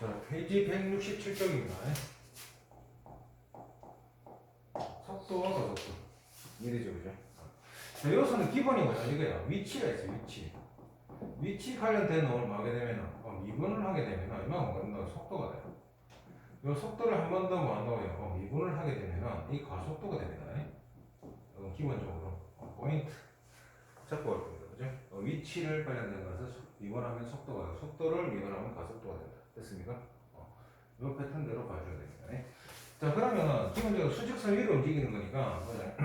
자, 페이지 167쪽입니다. 속도와 가속도. 이해되죠, 그죠? 자, 여기서는 기본이 뭐냐, 이거야. 위치가 있어요, 위치. 위치 관련된 놈을 뭐 하게 되면은, 어, 미분을 하게 되면은, 이만큼 간다 속도가 돼요. 이 속도를 한 번더뭐 한다고요? 어, 미분을 하게 되면은, 이 가속도가 됩니다. 어, 기본적으로. 어, 포인트. 잡고 갈 겁니다. 그죠? 어, 위치를 관련된 속- 미분하면 속도가. 속도를 미분하면 가속도가 된다. 됐습니까? 어, 이 패턴대로 봐줘야 됩니다. 네. 자, 그러면 기본적으로 수직선 위로 움직이는 거니까, 뭐냐.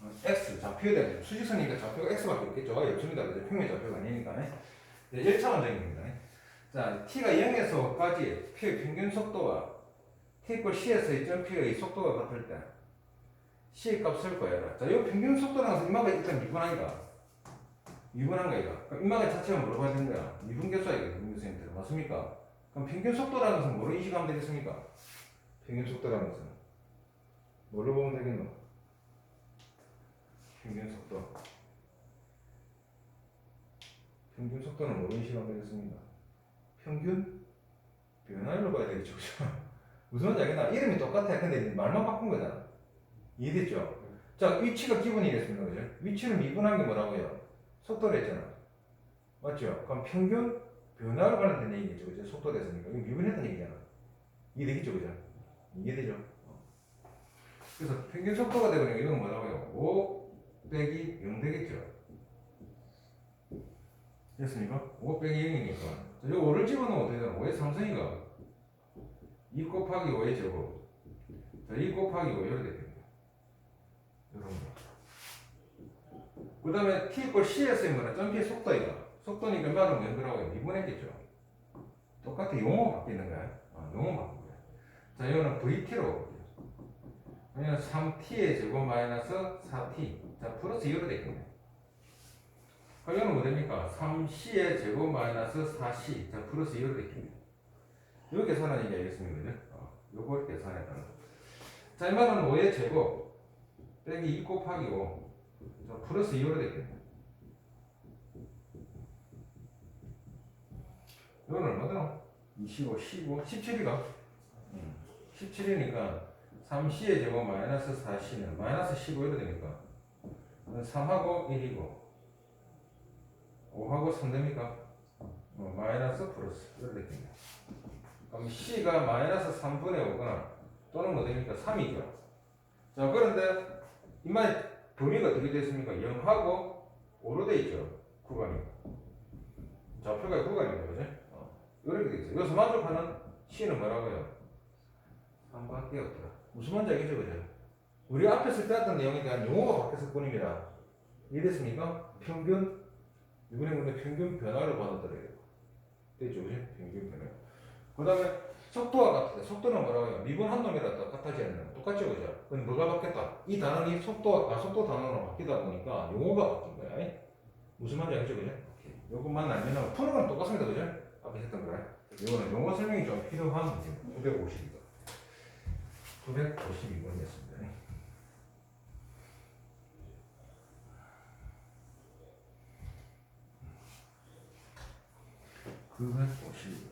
어, x 좌표에 대한 수직선이니까 좌표가 x밖에 없겠죠. 없습니다. 그죠? 평면 좌표가 아니니까. 네. 1차원적입니다. 자, t가 0에서까지 표 평균 속도와 t 이퀄 c에서의 점표의 속도가 같을 때 c 값을 구해라. 자, 이 평균 것은 이마가 일단 미분하니까 미분한 거이가. 그럼 이마가 자체가 뭐로 봐야 되는 거야? 미분계수야 이거 미분센터 맞습니까? 그럼 평균 속도라는 것은 뭐로 인식하면 되겠습니까? 평균 속도라는 것은 뭘로 보면 되겠노? 평균 속도. 평균 속도는 뭐로 인식하면 되겠습니까? 평균 변화율로 봐야 되겠죠, 그죠? 무슨 말인지 알겠나? 이름이 똑같아. 근데 말만 바꾼 거잖아. 이해됐죠? 자, 위치가 기본이겠습니다, 그죠? 위치를 미분한 게 뭐라고요? 속도를 했잖아. 맞죠? 그럼 평균 변화로 관련된 얘기겠죠, 그죠? 속도 됐으니까. 이거 미분했던 얘기잖아. 이해되겠죠, 그죠? 이해되죠? 어. 그래서 평균 속도가 되버리면 이건 뭐라고요? 5 빼기 0 되겠죠? 됐습니까? 5 빼기 0이니까. 자, 이 5를 집어넣으면 어떻게 되나? 5의 3승이가 2 곱하기 5의 제곱. 자, 2 곱하기 5 이렇게 되겠네요. 이런 거. 그 다음에 t 이퀄 cs인 거는 점피의 속도이가. 속도니까 말은 연결하고 미분했겠죠. 똑같아. 용어 바뀌는 거야. 어, 용어 바꾼 거야. 자, 이거는 vt로 볼게요. 왜냐면 3t의 제곱 마이너스 4t. 자, 플러스 2로 되겠네. 그럼 이거는 뭐 됩니까? 3c의 제곱 마이너스 4c. 자, 플러스 2로 되겠네. 이거 계산하는 얘기 알겠습니까? 그죠? 어, 요걸 계산했다는 거. 자, 이 말은 5의 제곱 빼기 2 곱하기 5. 자, 플러스 2로 되겠네. 이건 얼마더라? 25, 15, 17이가? 17이니까 3c의 제곱 마이너스 4c는 마이너스 15로 되니까 3하고 1이고 5하고 3 됩니까? 어, 마이너스 플러스 이렇게 되겠네. 그럼 c가 마이너스 3분의 5거나 또는 뭐 됩니까? 3이죠. 자 그런데 이만 범위가 어떻게 되어 있습니까? 0하고 5로 되어 있죠. 구간이. 좌표가 구간입니다. 그죠? 어, 이렇게 되어 있어요. 여기서 만족하는 c는 뭐라고요? 3밖에 없더라. 무슨 말인지 알겠죠? 그죠? 우리 앞에 서 때었던 내용에 대한 용어가 바뀌었을 뿐입니다. 이해됐습니까? 평균, 이번에 근데 평균 변화를 받아들여요. 됐죠? 그죠? 평균 변화. 그 다음에 속도와 같은데 속도는 뭐라고요? 미분 한 놈이라 똑같하지 않나요? 똑같죠, 그죠? 근데 뭐가 바뀌었다? 이 단어는 속도와 아, 속도 단어로 바뀌다 보니까 용어가 바뀐 거야. 무슨 말인지 알겠죠, 그죠? 요것만 알면 푸는 건 똑같습니다, 그죠? 앞에 했던 거랑. 이거는 용어 설명이 좀 필요한 문제입니다. 952번. 952번이었습니다. (952번) 자,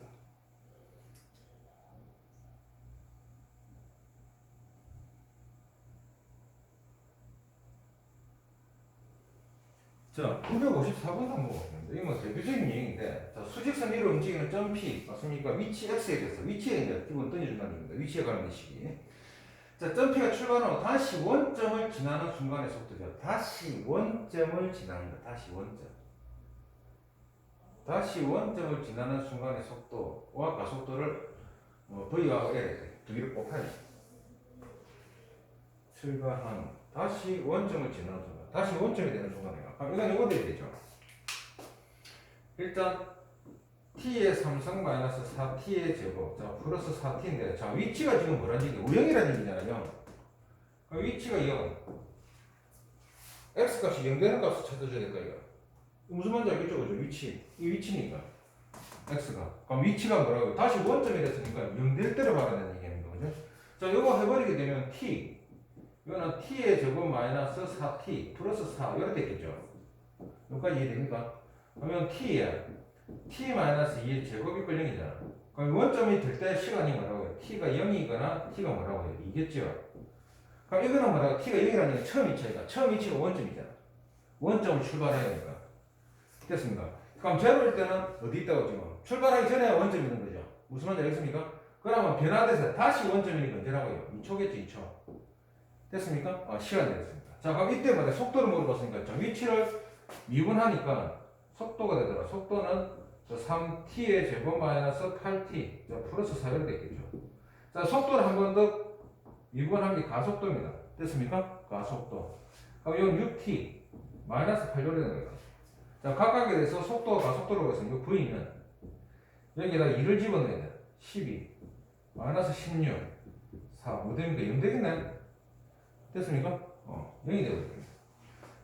954번 항목 같은데, 이거 뭐 대표적인 얘기인데, 자, 수직선 위로 움직이는 점 P, 맞습니까? 위치 X에 대해서, 위치에 이제 기본 던져준다는 얘기입니다. 위치에 관한 식이. 자, 점 P가 출발하고 다시 원점을 지나는 순간의 속도죠. 다시 원점을 지나는 거, 다시 원점. 다시 원점을 지나는 순간의 속도와 가속도를 뭐 V와 L 두 개를 돼. 출발하는 다시 원점을 지나는 순간. 다시 원점이 되는 순간이 이건 이거 돼야 되죠. 일단 t의 3승 마이너스 4t의 제곱. 자, 플러스 4t인데 자, 위치가 지금 뭐라는 얘기? 우영이라는 얘기잖아요. 그럼 위치가 0. x 값이 0 되는 값을 찾아줘야 될까 이거. 무슨 말인지 알겠죠? 그죠? 위치. 이 위치니까. x가. 그럼 위치가 뭐라고? 다시 원점이 됐으니까 0될 봐야 되는 얘기입니다. 그죠? 자, 이거 해버리게 되면 t. 이거는 t의 제곱 마이너스 4t 플러스 4 이렇게 되겠죠. 여기까지 이해됩니까? 그러면 t에 t 마이너스 2의 제곱이 0이잖아. 그럼 원점이 될 때 시간이 뭐라고요? t가 0이거나 t가 뭐라고요? 이겠죠. 그럼 이거는 뭐라고? t가 0이라는 게 처음 위치니까 처음 위치가 원점이잖아. 원점을 출발해야 되니까. 됐습니까? 그럼 제로일 때는 어디 있다고 지금? 출발하기 전에 원점이 있는 거죠. 무슨 말인지 알겠습니까? 그러면 변화돼서 다시 원점이니까 언제라고요? 2초겠죠, 2초. 됐습니까? 아, 시간이 됐습니다. 자, 그럼 이때마다 속도를 물어봤으니까 저 위치를 미분하니까 속도가 되더라. 속도는 저 3t의 제곱 마이너스 8t 자, 플러스 4가 되겠죠. 자, 속도를 한 번 더 미분한 게 가속도입니다. 됐습니까? 가속도. 그럼 이건 6t 마이너스 8로 되는 거예요. 자, 각각에 대해서 속도와 가속도로 해서 이 v는 여기다 2를 집어넣어야 돼. 12 마이너스 16 4뭐 됩니까? 0 되겠네. 됐습니까? 어, 0이 되거든요.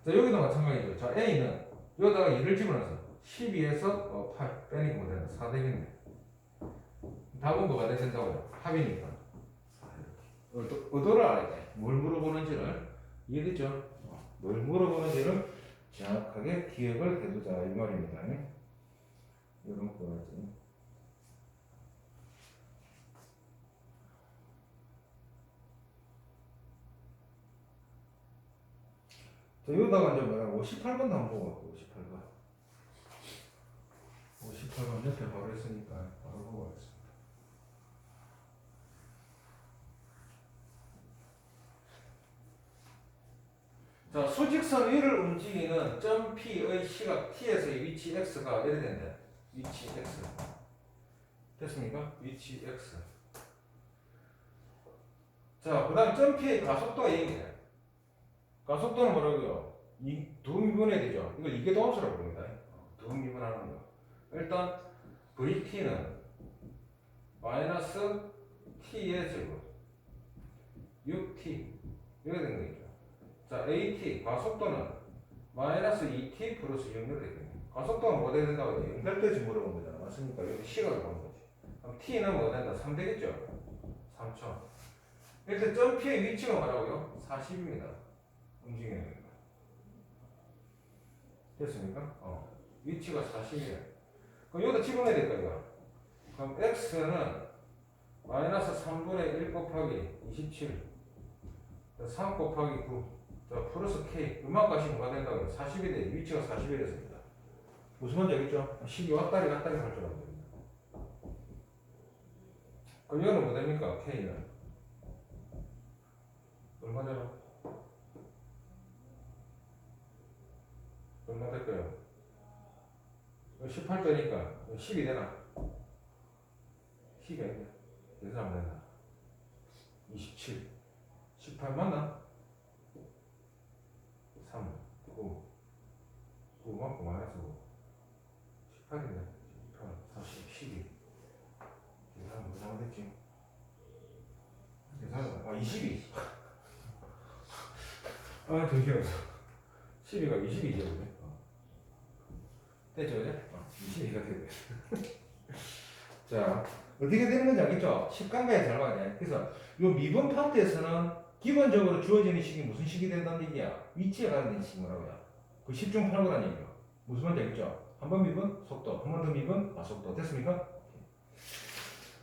자, 여기도 마찬가지죠. 자, A는 여기다가 2를 집어넣어서 12에서 어, 8 빼니까 뭐 되나? 4 되겠네. 답은 뭐가 돼야 된다고요? 합이니까. 의도, 의도를 알아야 돼. 뭘 물어보는지를 이해됐죠? 어, 뭘 물어보는지를 정확하게 기억을 해두자 이 말입니다. 이런 거지. 자, 여기다가 이제 뭐야 58번도 한번 보고 58번. 58번 옆에 바로 있으니까 바로 보고 가겠습니다. 자 수직선 위를 움직이는 점 P의 시각 T에서의 위치 X가 이래 된다 위치 X. 됐습니까? 위치 X. 자 그 다음 점 P의 가속도가 얘기해 가속도는 뭐라고요? 이 두 미분해야 되죠. 이걸 이계도함수라고 부릅니다. 두 미분하는 거. 일단 VT는 마이너스 T의 제곱 6T 이렇게 된 거죠. 자 AT 가속도는 마이너스 2T 플러스 6로 되겠네요. 가속도는 뭐 된다고 연결되지 물어본 거잖아. 맞습니까? 여기 시각을 보는 거지. 그럼 T는 뭐 된다? 3 되겠죠? 3천. 일단 점 P의 위치가 뭐라고요? 40입니다. 움직이는 거예요. 됐습니까? 어. 위치가 40이에요. 그럼 여기다 집어넣어야 될 거예요. 그럼 x는 마이너스 3분의 1 곱하기 27. 3 곱하기 9. 자, 플러스 k. 음악값이 뭐가 된다고요? 40이 돼. 위치가 40이 됐습니다. 무슨 말인지 알겠죠? 12 왔다리 갔다리 할줄 알아야 됩니다. 그럼 이거는 뭐 됩니까? k는. 얼마 되나? 얼마 될까요? 18대니까 10이 되나? 10이 아니야. 안 된다. 27. 18 맞나? 3, 9. 9 맞고 마이너스 5. 18이네. 18, 40, 12. 계산 뭐 잘못했지? 계산, 아, 22. 아, 잠시만요. 12가 22죠. 됐죠, 이제? 어, 22가 되고요. 자, 어떻게 되는 건지 알겠죠? 10강가에 잘 봐야 돼. 그래서 요 미분 파트에서는 기본적으로 주어지는 식이 무슨 식이 된다는 얘기야? 위치에 관련된 식이 뭐라고요? 그 10중 8구란 얘기야. 무슨 말인지 알겠죠? 한 번 미분, 속도. 한 번 더 미분, 아, 속도. 됐습니까?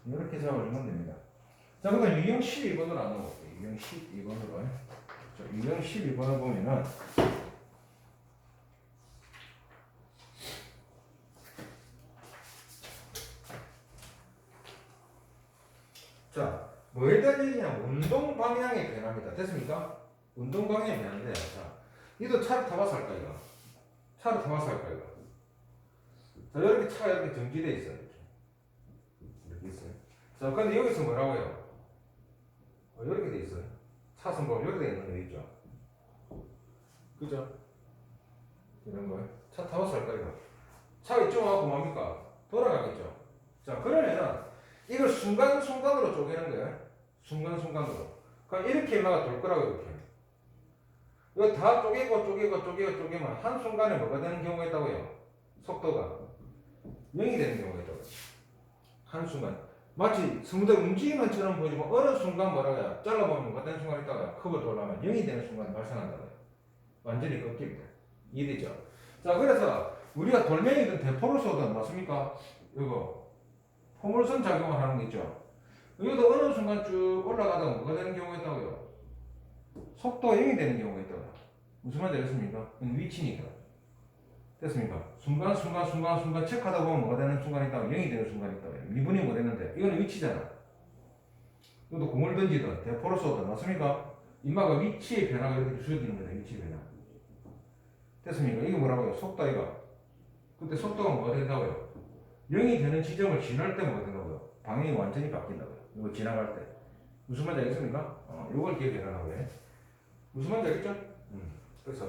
이렇게 잡아주면 됩니다. 자, 그 다음 유형 12번으로 나눠볼게요. 유형 12번으로. 자, 유형 12번을 보면은 자, 뭐에 대한 얘기냐면 운동 방향의 변화입니다. 됐습니까? 운동 방향의 변화인데, 자, 이도 차를 타봐서 할까, 이거? 차를 타봐서 할까, 이거? 자, 이렇게 차가 이렇게 정지돼 있어요. 이렇게. 이렇게 있어요. 자, 근데 여기서 뭐라고요? 어, 이렇게 돼 있어요. 차선 보면 이렇게 돼 있는 거 있죠? 그죠? 이런 거요. 차 타봐서 할까, 이거? 차 이쪽 와갖고 뭡니까? 돌아가겠죠? 자, 그러면은, 이걸 순간순간으로 쪼개는 거예요. 순간순간으로. 그럼 이렇게 막아 돌 거라고 이렇게. 이거 다 쪼개고 쪼개고 쪼개고 쪼개면 한순간에 뭐가 되는 경우가 있다고요? 속도가 0이 되는 경우가 있다고요. 한순간. 마치 스무드 움직이는 것처럼 보이지만 어느 순간 뭐라고요? 잘라보면 뭐가 되는 순간이 있다고요? 컵을 돌아가면 0이 되는 순간이 발생한다고요. 완전히 때. 이해되죠? 자, 그래서 우리가 돌멩이든 대포를 쏘든 맞습니까? 이거 포물선 작용을 하는 거 있죠. 여기도 어느 순간 쭉 올라가다가 뭐가 되는 경우가 있다고요? 속도가 0이 되는 경우가 있다고요. 무슨 말인지 알겠습니까? 이건 위치니까. 됐습니까? 순간, 순간, 순간, 순간 체크하다 보면 뭐가 되는 순간이 있다고 0이 되는 순간이 있다고요. 미분이 뭐 됐는데, 이거는 위치잖아. 이것도 공을 던지든, 대포를 쏘든, 맞습니까? 인마가 위치의 변화가 이렇게 주어지는 거다, 위치의 변화. 됐습니까? 이게 뭐라고요? 속도 이거. 그때 속도가 뭐가 된다고요? 0이 되는 지점을 지날 때 뭐가 된다고요? 방향이 완전히 바뀐다고요. 이거 지나갈 때. 무슨 말인지 알겠습니까? 어, 이걸 기억해라고요. 무슨 말인지 알겠죠? 음. 그래서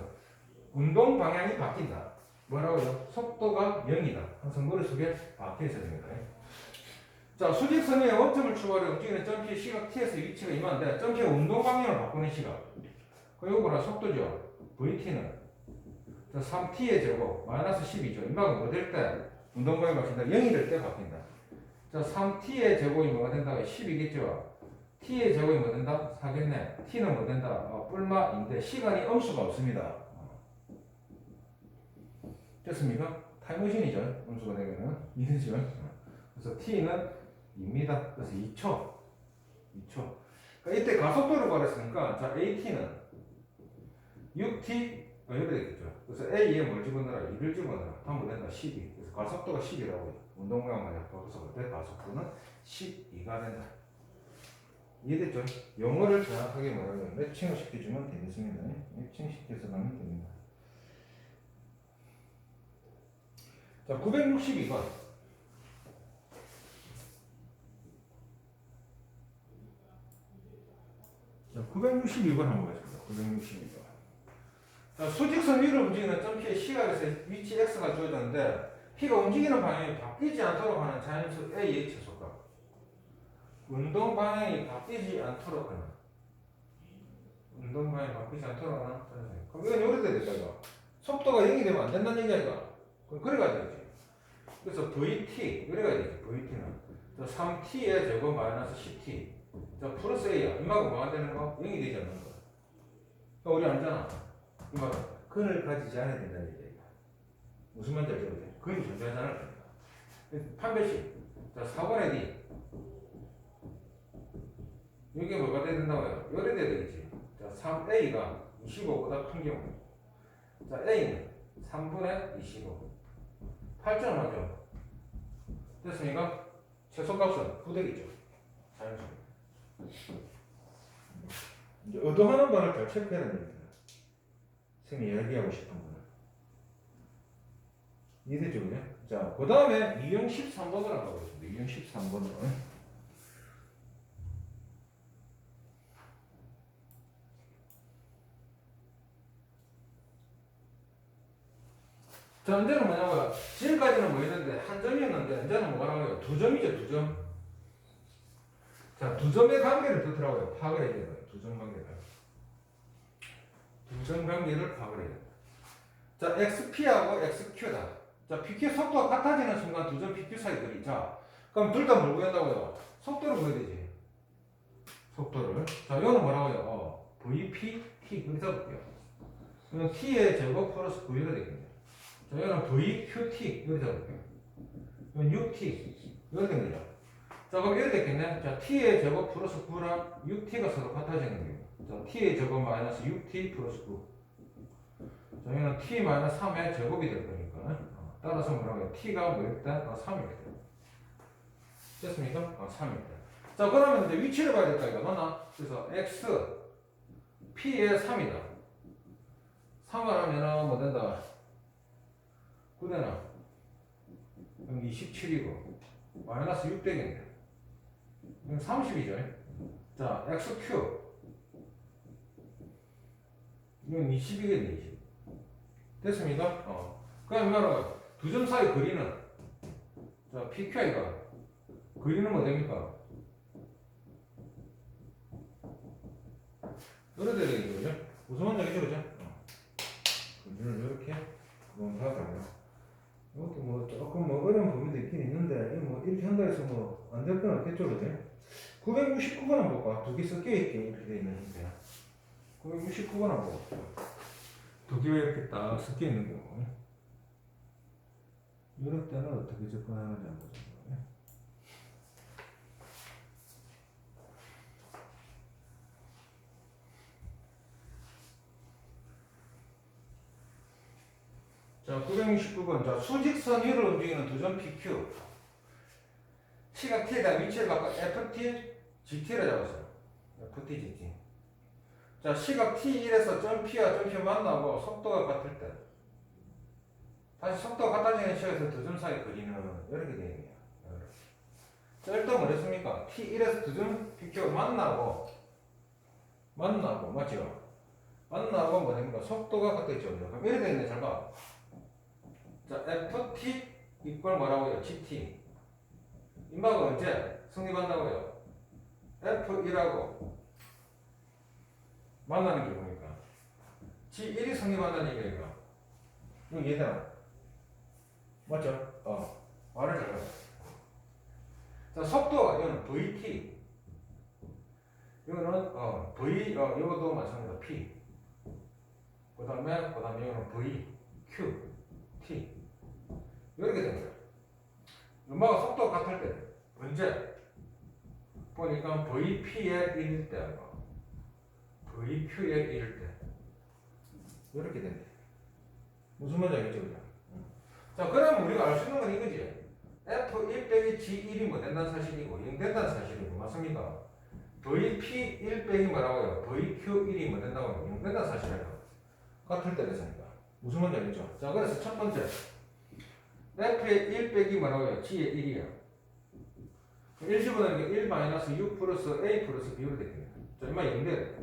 운동 방향이 바뀐다. 뭐라고요? 속도가 0이다. 항상 머릿속에 박혀 있어야 됩니다. 자, 수직선의 원점을 출발해 움직이는 점피의 시각 t에서 위치가 이만한데 점피의 운동 방향을 바꾸는 시각. 그 요거라 속도죠. vt는 3t의 제곱 마이너스 10이죠. 이만큼 뭐될 때 운동 방향이 바뀐다. 0이 될 때 바뀐다. 자, 3t의 제곱이 뭐가 된다? 10이겠죠. t의 제곱이 뭐 된다? 4겠네. t는 뭐 된다? 어, 뿔마인데 시간이 엄수가 없습니다. 어. 됐습니까? 타임머신이죠. 엄수가 되면은 이되죠. 그래서 t는 2입니다. 그래서 2초. 2초. 그러니까 이때 가속도를 구하랬으니까 자 at는 6t 어, 이렇게 되겠죠. 그래서 a에 뭘 집어넣어라? 2를 집어넣어라. 하면 된다. 12. 그래서 가속도가 10이라고 운동 모양 만약 바꿔서 그때 가속도는 12가 된다. 이해됐죠? 영어를 정확하게 뭐라고 매칭을 시켜주면 되겠습니다. 매칭 시켜서 가면 됩니다. 자, 962번. 자, 962번 한번 보겠습니다. 962번. 자, 수직선 위로 움직이는 점피의 시각에서 위치 x가 주어졌는데 피가 움직이는 방향이 바뀌지 않도록 하는 자연수 A의 최소값. 운동 방향이 바뀌지 않도록 하는. 운동 방향이 바뀌지 않도록 하는. 자연수. 그럼 이건 요렇게 되겠다, 이거. 속도가 0이 되면 안 된다는 얘기야, 이거. 그럼 그래가 되지. 그래서 VT, 그래가 되지, VT는. 3T의 제곱 마이너스 10T. 자, 플러스 A야. 이만큼 뭐가 되는 거? 0이 되지 않는 거. 그러니까 우리 알잖아. 이 말은 근을 가지지 않아야 된다는 얘기야. 무슨 말인지 알죠? 근이 겁니다. 판별식. 자, 4번에 D. 이게 뭐가 돼야 된다고요? 요래 돼야 되겠지. 자, 3A가 25보다 큰 경우. 자, A는 3분의 25. 8점 하죠. 됐습니까? 최소값은 9되겠죠. 자연수. 이제 의도하는 바를 잘 체크해야 됩니다. 선생님이 이야기하고 싶은 거는. 이해되죠, 그죠? 자, 그 다음에 유형 13번을 한번 보겠습니다. 유형 13번은. 자, 이제는 뭐냐고요? 지금까지는 뭐였는데, 한 점이었는데, 이제는 뭐가 나와요? 두 점이죠, 두 점. 자, 두 점의 관계를 듣더라고요. 파악을 해야 돼요. 두 점 관계를. 두점 관계를 파악을 해야 돼요. 자, XP하고 XQ다. 자, PQ 속도가 같아지는 순간 두 점 PQ 사이 거리. 자, 그럼 둘 다 뭘 구한다고요? 속도를 구해야 되지. 속도를. 자, 이거는 뭐라고요? 어, VP, T. 그렇게 잡을게요. 이건 T의 제곱 플러스 V가 되겠네요. 자, 이거는 VQT. 이렇게 잡을게요. 이건 UT. 된 거죠. 자, 그럼 이렇게 됐겠네. 자, T의 제곱 플러스 9랑 6T가 서로 같아지는 경우. 자, T의 제곱 마이너스 6T 플러스 9. 자, 여기는 T 마이너스 3의 제곱이 될 거니까. 어, 따라서 뭐라고 해요? T가 뭐였다? 아, 3이겠다. 됐습니까? 아, 3이겠다. 자, 그러면 이제 위치를 봐야 될까, 이거. 맞나? 그래서 X, P의 3이다. 3을 하면은 뭐 된다? 9되나? 여기 27이고. 마이너스 6 되겠네. 이건 30이죠. 자, XQ. 이건 20이겠네, 20. 됐습니까? 어. 그럼 이거는 두점 사이 거리는, 자, PQI가, 거리는 뭐 됩니까? 이렇게 되는 거죠. 말인지 알겠죠, 그죠? 어. 거리를 이렇게, 하고. 이것도 뭐 조금 뭐 어려운 부분도 있긴 있는데, 뭐 이렇게 한다 해서 뭐 안 될 건 없겠죠, 그죠? 969번 한번 볼까? 두 개 섞여 있게 이렇게 돼 있는 거야. 969번 한번 볼까? 두 개가 이렇게 딱 섞여 있는 거. 이럴 때는 어떻게 접근하는지 한번 보자. 자, 969번. 자, 수직선 위로 움직이는 도전 PQ. 시각 T에다 위치를 바꿔 FT GT를 잡았어요. FT, GT. 자, 시각 T1에서 점 P와 점 P 만나고 속도가 같을 때. 다시 속도가 같아지는 시각에서 두 점 사이 거리는 이렇게. 자, 일단 뭐랬습니까? T1에서 두 점 PQ가 만나고, 만나고, 맞죠? 만나고 뭐 됩니까? 속도가 같겠죠. 그럼 이렇게 되는 잘 봐. 자, FT 이꼴 뭐라고요? GT. 임박은 언제 성립한다고요? F1하고 만나는 게 뭡니까? G1이 성립한다는 얘기가 이거 이해되나? 맞죠? 어. 말을 잘해. 자, 속도, 이거는 VT. 이거는, 어, V, 어, 이것도 마찬가지다. P. 그 다음에, 그 다음에 이거는 V, Q, T. 이렇게 된 거예요. 음악가 속도가 같을 때, 언제? 1일 때, VQ의 1일 때. 이렇게 된대. 무슨 말인지 알겠죠, 그죠? 자, 그러면 우리가 알 수 있는 건 이거지. F1 빼기 G1이 뭐 된다는 사실이고, 0 된다는 사실이고, 맞습니까? VP1 빼기 뭐라고요? VQ1이 뭐 된다고요? 0 된다는 사실이에요. 같을 때 됐으니까. 무슨 말인지 알겠죠? 자, 그래서 첫 번째. F의 1 빼기 뭐라고요? G의 1이야. 1 집어넣으니까 1 마이너스 6 플러스 A 플러스 B로 되겠네요. 자, 이만 0 돼야 돼.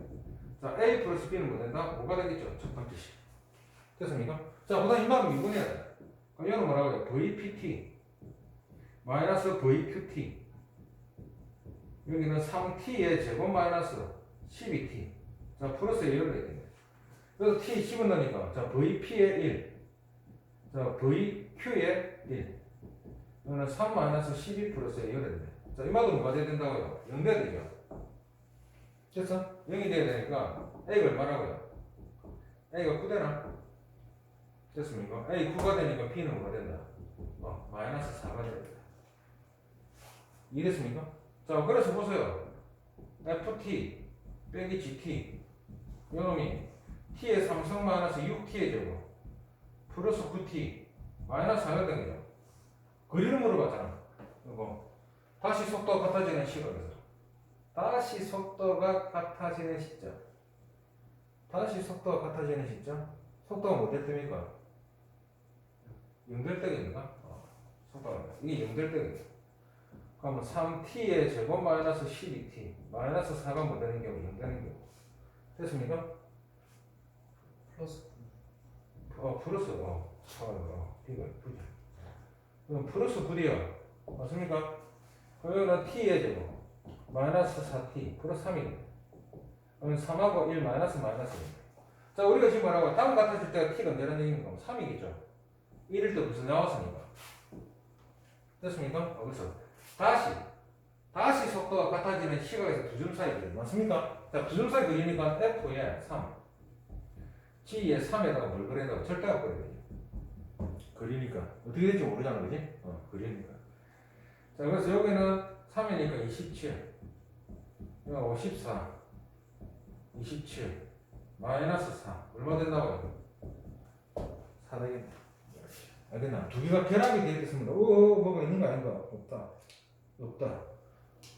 자, A 플러스 B는 뭐 된다? 뭐가 되겠죠? 첫 번째 식. 됐습니까? 자, 그 다음 이만큼 미분해야 돼. 그럼 이거는 뭐라고요? VPT 마이너스 VQT 여기는 3T의 제곱 마이너스 12T 자, 플러스 1을 되겠네. 그래서 T 집어넣으니까 자, VP의 1 자, VQ의 1 이거는 3 마이너스 12 플러스 1을 되네. 자, 이만큼 뭐가 돼야 된다고요? 0 돼야 되죠? 됐어? 0이 돼야 되니까 A가 얼마라고요? A가 9되나? 됐습니까? A 9가 되니까 B는 뭐가 된다? 어, 마이너스 4가 된다. 이해됐습니까? 자, 그래서 보세요. FT 빼기 GT 이놈이 T의 3승 마이너스 6T의 제곱 플러스 9T 마이너스 4가 된 거죠. 거리를 물어봤잖아. 이거 다시 속도가 같아지는 시각에서 다시 속도가 같아지는 시점 다시 속도가 같아지는 시점 속도가 뭐 됐습니까? 0될 때인가? 어, 속도가 이게 0될 때입니다. 그러면 3t의 제곱 마이너스 12t 마이너스 4가 뭐 되는 경우 0 되는 경우 됐습니까? 플러스 어 플러스 어, 어, 어 이거 그죠? 그럼 플러스 9이요 맞습니까? 그러면 t의 제곱 마이너스 4t 플러스 3이네 그러면 3하고 1 마이너스 마이너스입니다 자 우리가 지금 뭐라고 다음 같아질 때가 t가 언제라는 얘기입니까? 3이겠죠? 1일 때 무슨 나왔으니까? 됐습니까? 어, 그래서? 다시 다시 속도가 같아지는 시각에서 두 점 사이 거리 맞습니까? 자, 두 점 사이 거리니까? F에 3 G에 3에다가 뭘 그래도 절대값 그려야 되죠 거리니까. 어떻게 될지 모르잖아 그지? 어, 거리니까 자, 그래서 여기는 3이니까 27 여기 54 27 마이너스 4 얼마 된다고요? 4 되겠네 알겠나? 두 개가 결합이 되어 있습니다. 오, 오, 뭐가 있는 거 아닌가? 없다. 없다.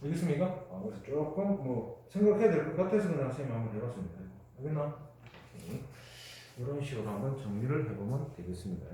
알겠습니까? 아, 그래서 조금 뭐 생각해야 될 것 같아서 그냥 선생님 한번 해봤습니다. 알겠나? 오케이. 이런 식으로 한번 정리를 해보면 되겠습니다.